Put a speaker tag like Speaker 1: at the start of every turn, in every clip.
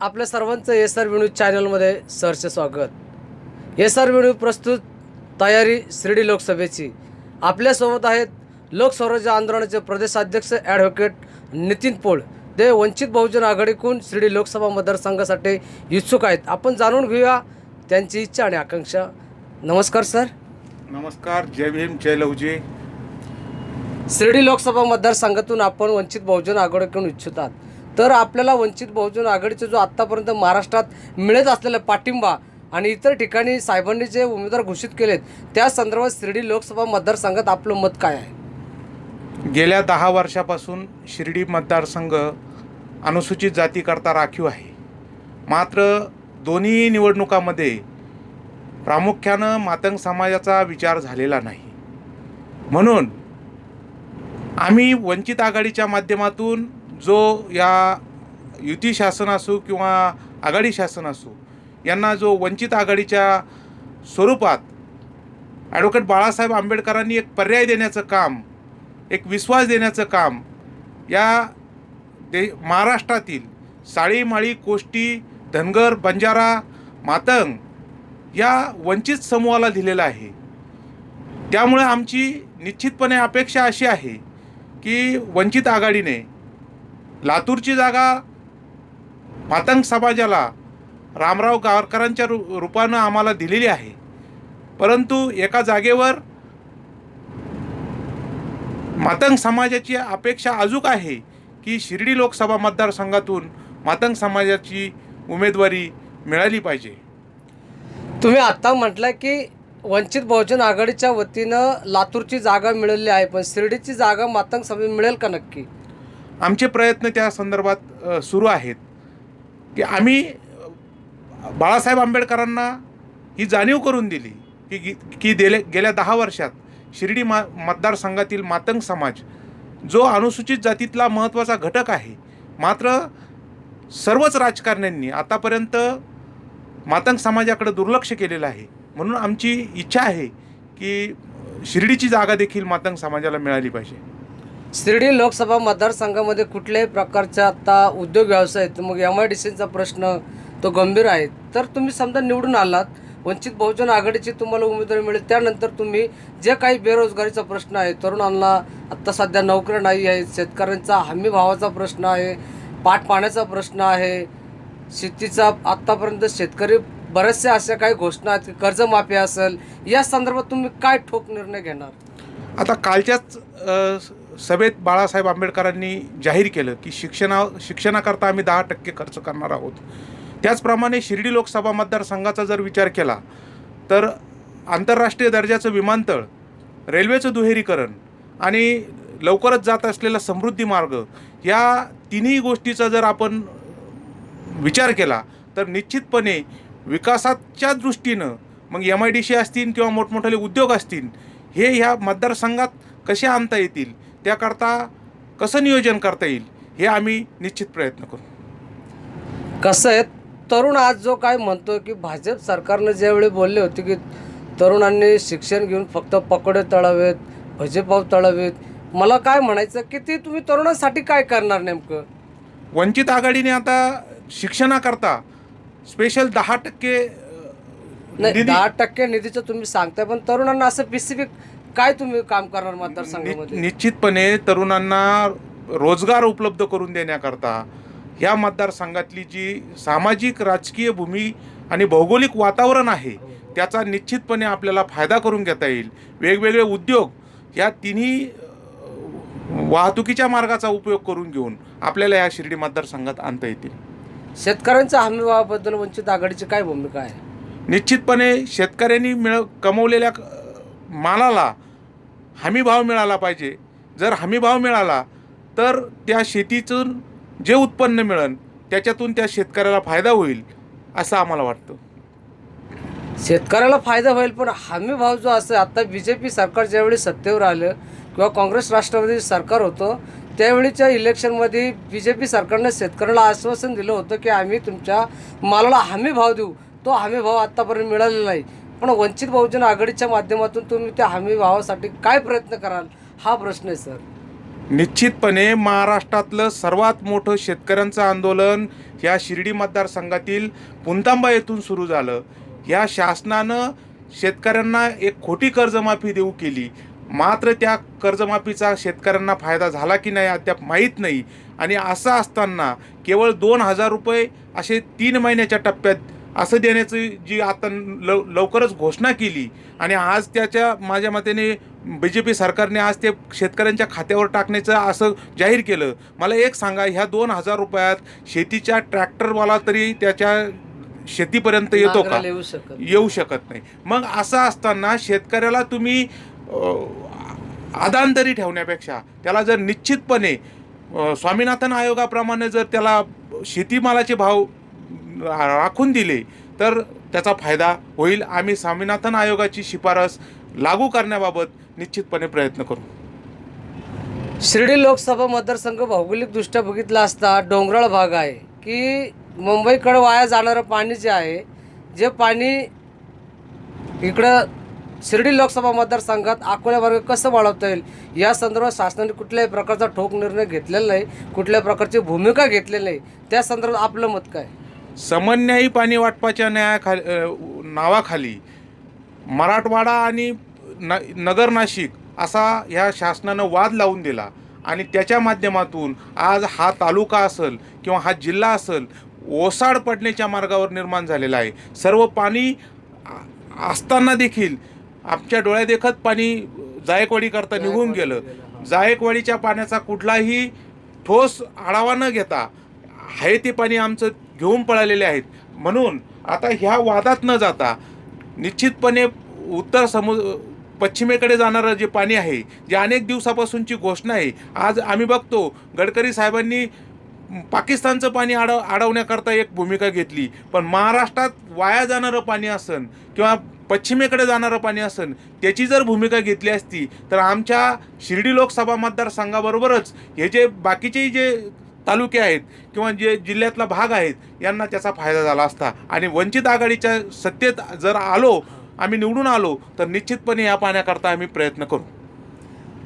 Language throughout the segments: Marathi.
Speaker 1: आपल्या सर्वांचं एस आर विणू चॅनलमध्ये सरचे स्वागत. एस आर विणू प्रस्तुत तयारी शिर्डी लोकसभेची. आपल्यासोबत आहेत लोकस्वराज्य आंदोलनाचे प्रदेशाध्यक्ष ॲडव्होकेट नितीन पोळ. ते वंचित बहुजन आघाडीकडून शिर्डी लोकसभा मतदारसंघासाठी इच्छुक आहेत. आपण जाणून घेऊया त्यांची इच्छा आणि आकांक्षा. नमस्कार सर.
Speaker 2: नमस्कार. जय भीम जय लवजी
Speaker 1: शिर्डी लोकसभा मतदारसंघातून आपण वंचित बहुजन आघाडीकडून इच्छुक आहात. तर आपल्याला वंचित बहुजन आघाडीचा जो आत्तापर्यंत महाराष्ट्रात मिळत असलेला पाठिंबा आणि इतर ठिकाणी साहेबांनी जे उमेदवार घोषित केलेत त्या संदर्भात शिर्डी लोकसभा मतदारसंघात आपलं मत काय आहे?
Speaker 2: गेल्या दहा वर्षापासून शिर्डी मतदारसंघ अनुसूचित जातीकरता राखीव आहे. मात्र दोन्ही निवडणुकामध्ये प्रामुख्यानं मातंग समाजाचा विचार झालेला नाही. म्हणून आम्ही वंचित आघाडीच्या माध्यमातून जो या युती शासन असो किंवा आघाडी शासन असो यांना जो वंचित आघाडीच्या स्वरूपात ॲडव्होकेट बाळासाहेब आंबेडकरांनी एक पर्याय देण्याचं काम एक विश्वास देण्याचं काम या दे महाराष्ट्रातील साळीमाळी कोष्टी धनगर बंजारा मातंग या वंचित समूहाला दिलेलं आहे. त्यामुळे आमची निश्चितपणे अपेक्षा अशी आहे की वंचित आघाडीने लातूरची जागा मातंग समाजाला रामराव गावकरांच्या रू रूपानं आम्हाला दिलेली आहे. परंतु एका जागेवर मातंग समाजाची अपेक्षा अजूक आहे की शिर्डी लोकसभा मतदारसंघातून मातंग समाजाची उमेदवारी मिळाली पाहिजे.
Speaker 1: तुम्ही आत्ता म्हटलं की वंचित बहुजन आघाडीच्या वतीनं लातूरची जागा मिळाली आहे पण शिर्डीची जागा मातंग सभेत मिळेल का नक्की?
Speaker 2: आमचे प्रयत्न त्या संदर्भात सुरू आहेत. की आम्ही बाळासाहेब आंबेडकरांना ही जाणीव करून दिली की की गेले गेल्या दहा वर्षात शिर्डी मा मतदारसंघातील मातंग समाज जो अनुसूचित जातीतला महत्त्वाचा घटक आहे मात्र सर्वच राजकारण्यांनी आतापर्यंत मातंग समाजाकडे दुर्लक्ष केलेलं आहे. म्हणून आमची इच्छा आहे की शिर्डीची जागा देखील मातंग समाजाला मिळाली पाहिजे.
Speaker 1: शिर्डी लोकसभा मतदारसंघामध्ये कुठल्याही प्रकारच्या आता उद्योग व्यवसाय आहेत मग एम आय डी सीचा प्रश्न तो गंभीर आहे. तर तुम्ही समजा निवडून आलात वंचित बहुजन आघाडीची तुम्हाला उमेदवारी मिळेल. त्यानंतर तुम्ही जे काही बेरोजगारीचा प्रश्न आहे तरुणांना आत्ता सध्या नोकऱ्या नाही आहेत शेतकऱ्यांचा हमी भावाचा प्रश्न आहे पाठ पाण्याचा प्रश्न आहे शेतीचा आत्तापर्यंत शेतकरी बऱ्याचशा अशा काही घोषणा आहेत की कर्जमाफी असेल या संदर्भात तुम्ही काय ठोक निर्णय घेणार?
Speaker 2: आता कालच्याच सभेत बाळासाहेब आंबेडकरांनी जाहीर केलं की शिक्षणा शिक्षणाकरता आम्ही दहा टक्के खर्च करणार आहोत. त्याचप्रमाणे शिर्डी लोकसभा मतदारसंघाचा जर विचार केला तर आंतरराष्ट्रीय दर्जाचं विमानतळ रेल्वेचं दुहेरीकरण आणि लवकरच जात असलेला समृद्धी मार्ग या तिन्ही गोष्टीचा जर आपण विचार केला तर निश्चितपणे विकासाच्या दृष्टीनं मग एम आय डी सी असतील किंवा मोठमोठाले उद्योग असतील हे ह्या मतदारसंघात कसे आणता येतील? त्याकरता कसं नियोजन करता येईल हे आम्ही निश्चित प्रयत्न करू.
Speaker 1: कसं आहे तरुण आज जो काय म्हणतो की भाजप सरकारनं ज्यावेळी बोलले होते की तरुणांनी शिक्षण घेऊन फक्त पकोडे तळावेत भजेपाव तळावेत मला काय म्हणायचं की ते तुम्ही तरुणांसाठी काय करणार नेमकं?
Speaker 2: वंचित आघाडीने आता शिक्षणाकरता स्पेशल दहा टक्के
Speaker 1: नाही
Speaker 2: निधी-
Speaker 1: दहा टक्के निधीचं तुम्ही सांगताय पण तरुणांना असं स्पेसिफिक काय तुम्ही काम करणार मतदारसंघामध्ये?
Speaker 2: निश्चितपणे तरुणांना रोजगार उपलब्ध करून देण्याकरता ह्या मतदारसंघातली जी सामाजिक राजकीय भूमी आणि भौगोलिक वातावरण आहे त्याचा निश्चितपणे आपल्याला फायदा करून घेता येईल. वेगवेगळे उद्योग या तिन्ही वाहतुकीच्या मार्गाचा उपयोग करून घेऊन आपल्याला या शिर्डी मतदारसंघात आणता येतील.
Speaker 1: शेतकऱ्यांच्या हमीभावाबद्दल वंचित आघाडीची काय भूमिका आहे?
Speaker 2: निश्चितपणे शेतकऱ्यांनी मिळ कमवलेल्या मालाला हमीभाव मिळाला पाहिजे. जर हमीभाव मिळाला तर त्या शेतीतून जे उत्पन्न मिळेल त्याच्यातून त्या शेतकऱ्याला फायदा होईल असं आम्हाला वाटतं.
Speaker 1: शेतकऱ्याला फायदा होईल पण हमी भाव जो असं आता बी जे पी सरकार ज्यावेळी सत्तेवर आलं किंवा काँग्रेस राष्ट्रवादी सरकार होतं त्यावेळीच्या इलेक्शनमध्ये बी जे पी सरकारनं शेतकऱ्याला आश्वासन दिलं होतं की आम्ही तुमच्या मालाला हमी भाव देऊ. तो हमी भाव आत्तापर्यंत मिळालेला नाही. पण वंचित बहुजन आघाडीच्या माध्यमातून तुम्ही त्या हमी भावासाठी काय प्रयत्न कराल? हा प्रश्न आहे सर.
Speaker 2: निश्चितपणे महाराष्ट्रातलं सर्वात मोठं शेतकऱ्यांचं आंदोलन ह्या शिर्डी मतदारसंघातील पुंतांबा येथून सुरू झालं. या शासनानं शेतकऱ्यांना एक खोटी कर्जमाफी देऊ केली. मात्र त्या कर्जमाफीचा शेतकऱ्यांना फायदा झाला की नाही अद्याप माहीत नाही. आणि असं असताना केवळ दोन हजार रुपये असे तीन महिन्याच्या टप्प्यात असं देण्याची जी आता लव लवकरच घोषणा केली आणि आज त्याच्या माझ्या मतेने बी जे पी सरकारने आज ते शेतकऱ्यांच्या खात्यावर टाकण्याचं असं जाहीर केलं. मला एक सांगा ह्या दोन हजार रुपयात शेतीच्या ट्रॅक्टरवाला तरी त्याच्या शेतीपर्यंत येतो का?
Speaker 1: येऊ शकत
Speaker 2: येऊ शकत नाही. मग असं असताना शेतकऱ्याला तुम्ही आदांतरी ठेवण्यापेक्षा त्याला जर निश्चितपणे स्वामीनाथन आयोगाप्रमाणे जर त्याला शेतीमालाचे भाव राखून दिले तर त्याचा फायदा होईल. आम्ही स्वामीनाथन आयोगाची शिफारस लागू करण्याबाबत निश्चितपणे प्रयत्न करू.
Speaker 1: शिर्डी लोकसभा मतदारसंघ भौगोलिकदृष्ट्या बघितला असता डोंगराळ भाग आहे की मुंबईकडं वाया जाणारं पाणी जे आहे जे पाणी इकडं शिर्डी लोकसभा मतदारसंघात अकोल्या वर्ग कसं वाढवता येईल या संदर्भात शासनाने कुठल्याही प्रकारचा ठोक निर्णय घेतलेला नाही कुठल्याही प्रकारची भूमिका घेतलेली नाही. त्या संदर्भात आपलं मत काय?
Speaker 2: समन्यायी पाणी वाटपाच्या न्यायाखाली नावाखाली मराठवाडा आणि न नगर नाशिक असा ह्या शासनानं वाद लावून दिला. आणि त्याच्या माध्यमातून आज हा तालुका असेल किंवा हा जिल्हा असेल ओसाड पडण्याच्या मार्गावर निर्माण झालेला आहे. सर्व पाणी असताना देखील आमच्या डोळ्यादेखत पाणी जायकवाडीकरता निघून गेलं. जायकवाडीच्या पाण्याचा कुठलाही ठोस आढावा न घेता आहे ते पाणी आमचं घेऊन पळालेले आहेत. म्हणून आता ह्या वादात न जाता निश्चितपणे उत्तर समु पश्चिमेकडे जाणारं जे पाणी आहे जे अनेक दिवसापासूनची घोषणा आहे आज आम्ही बघतो गडकरी साहेबांनी पाकिस्तानचं पाणी अडव अडवण्याकरता एक भूमिका घेतली. पण महाराष्ट्रात वाया जाणारं पाणी असन किंवा पश्चिमेकडे जाणारं पाणी असन त्याची जर भूमिका घेतली असती तर आमच्या शिर्डी लोकसभा मतदारसंघाबरोबरच हे जे बाकीचे जे तालुके आहेत किंवा जे जिल्ह्यातला भाग आहेत यांना त्याचा फायदा झाला असता. आणि वंचित आघाडीच्या सत्तेत जर आलो आम्ही निवडून आलो तर निश्चितपणे या पाण्याकरता आम्ही प्रयत्न करू.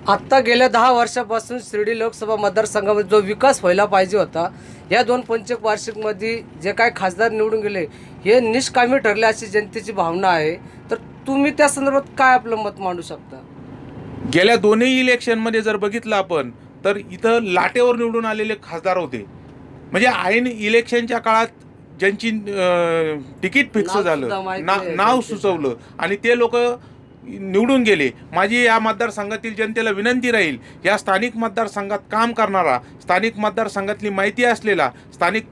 Speaker 1: आत्ता गेल्या दहा वर्षापासून शिर्डी लोकसभा मतदारसंघामध्ये जो विकास व्हायला पाहिजे होता या दोन पंचक वार्षिकमध्ये जे काय खासदार निवडून गेले हे निष्कामी ठरले अशी जनतेची भावना आहे. तर तुम्ही त्या संदर्भात काय आपलं मत मांडू शकता?
Speaker 2: गेल्या दोन्ही इलेक्शनमध्ये जर बघितलं आपण तर इथं लाटेवर निवडून आलेले खासदार होते. म्हणजे ऐन इलेक्शनच्या काळात ज्यांची तिकीट फिक्स झालं ना नाव. सुचवलं आणि ते लोक निवडून गेले. माझी या मतदारसंघातील जनतेला विनंती राहील या स्थानिक मतदारसंघात काम करणारा स्थानिक मतदारसंघातली माहिती असलेला स्थानिक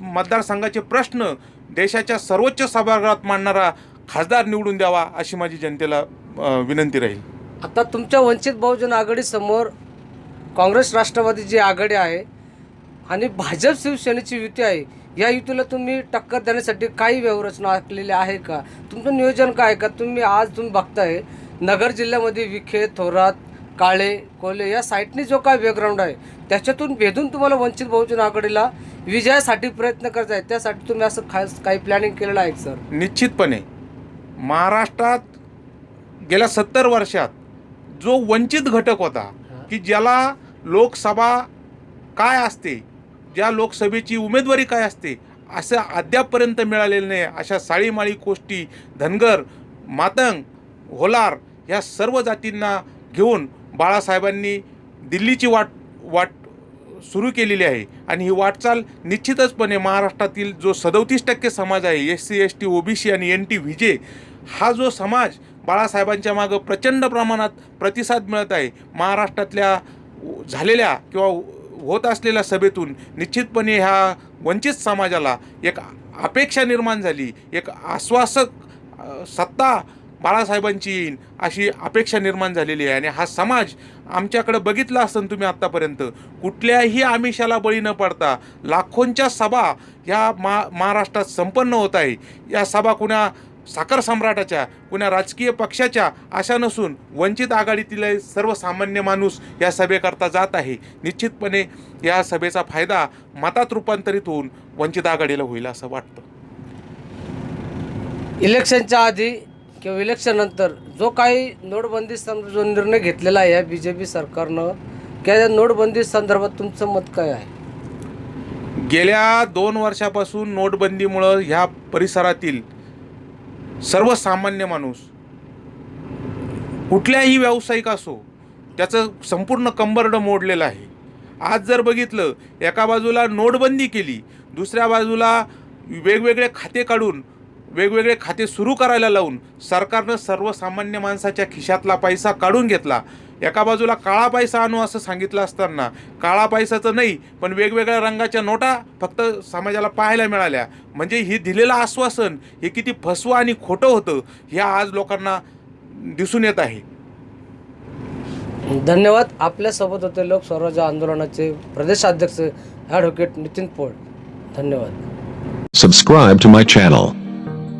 Speaker 2: मतदारसंघाचे प्रश्न देशाच्या सर्वोच्च सभागृहात मांडणारा खासदार निवडून द्यावा अशी माझी जनतेला विनंती राहील.
Speaker 1: आता तुमच्या वंचित बहुजन आघाडीसमोर काँग्रेस राष्ट्रवादी जी आघाडी आहे आणि भाजप शिवसेनेची युती आहे या युतीला तुम्ही टक्कर देण्यासाठी काही व्यवरचना आखलेली आहे का? तुमचं नियोजन काय आहे का? तुम्ही आज तुम्ही बघताय नगर जिल्ह्यामध्ये विखे थोरात काळे कोले या साईटनी जो काय बॅकग्राऊंड आहे त्याच्यातून भेदून तुम्हाला वंचित बहुजन आघाडीला विजयासाठी प्रयत्न करायचा आहे. त्यासाठी तुम्ही असं खास काही प्लॅनिंग केलेलं आहे सर
Speaker 2: निश्चितपणे. महाराष्ट्रात गेल्या सत्तर वर्षात जो वंचित घटक होता की ज्याला लोकसभा काय असते? ज्या लोकसभेची उमेदवारी काय असते? असं अद्यापपर्यंत मिळालेलं नाही. अशा साळीमाळी कोष्टी धनगर मातंग होलार ह्या सर्व जातींना घेऊन बाळासाहेबांनी दिल्लीची वाट वाट सुरू केलेली आहे. आणि ही वाटचाल निश्चितचपणे महाराष्ट्रातील जो सदोतीस टक्के समाज आहे S C S T OBC आणि एन टी व्ही जे हा जो समाज बाळासाहेबांच्या मागं प्रचंड प्रमाणात प्रतिसाद मिळत आहे. महाराष्ट्रातल्या झालेल्या किंवा होत असलेल्या सभेतून निश्चितपणे ह्या वंचित समाजाला एक अपेक्षा निर्माण झाली एक आश्वासक सत्ता बाळासाहेबांची येईन अशी अपेक्षा निर्माण झालेली आहे. आणि हा समाज आमच्याकडे बघितला असन तुम्ही आत्तापर्यंत कुठल्याही आमिषाला बळी न पडता लाखोंच्या सभा ह्या मा महाराष्ट्रात संपन्न होत आहे. या सभा कुणा साखर सम्राटाच्या कुणा राजकीय पक्षाच्या अशा नसून वंचित आघाडीतील सर्वसामान्य माणूस या सभेकरता जात आहे. निश्चितपणे या सभेचा फायदा मतात रूपांतरित होऊन वंचित आघाडीला होईल असं वाटतं.
Speaker 1: इलेक्शनच्या आधी किंवा इलेक्शन नंतर जो काही नोटबंदी जो निर्णय घेतलेला आहे या बी जे पी सरकारनं त्या नोटबंदी संदर्भात तुमचं मत काय आहे?
Speaker 2: गेल्या दोन वर्षापासून नोटबंदीमुळं ह्या परिसरातील सर्वसामान्य माणूस कुठल्याही व्यावसायिक असो त्याचं संपूर्ण कंबरडं मोडलेलं आहे. आज जर बघितलं एका बाजूला नोटबंदी केली दुसऱ्या बाजूला वेगवेगळे खाते काढून वेगवेगळे खाते सुरू करायला लावून सरकारनं सर्वसामान्य माणसाच्या खिशातला पैसा काढून घेतला. एका बाजूला काळा पैसा आणू असं सांगितलं असताना काळा पैसाचं नाही पण वेगवेगळ्या रंगाच्या नोटा फक्त समाजाला पाहायला मिळाल्या. म्हणजे ही दिलेलं आश्वासन हे किती फसवं आणि खोटं होतं हे आज लोकांना दिसून येत आहे.
Speaker 1: धन्यवाद. आपल्यासोबत होते लोक स्वराज्य आंदोलनाचे प्रदेशाध्यक्ष ॲडव्होकेट नितीन पोळ. धन्यवाद.
Speaker 3: Subscribe to my channel.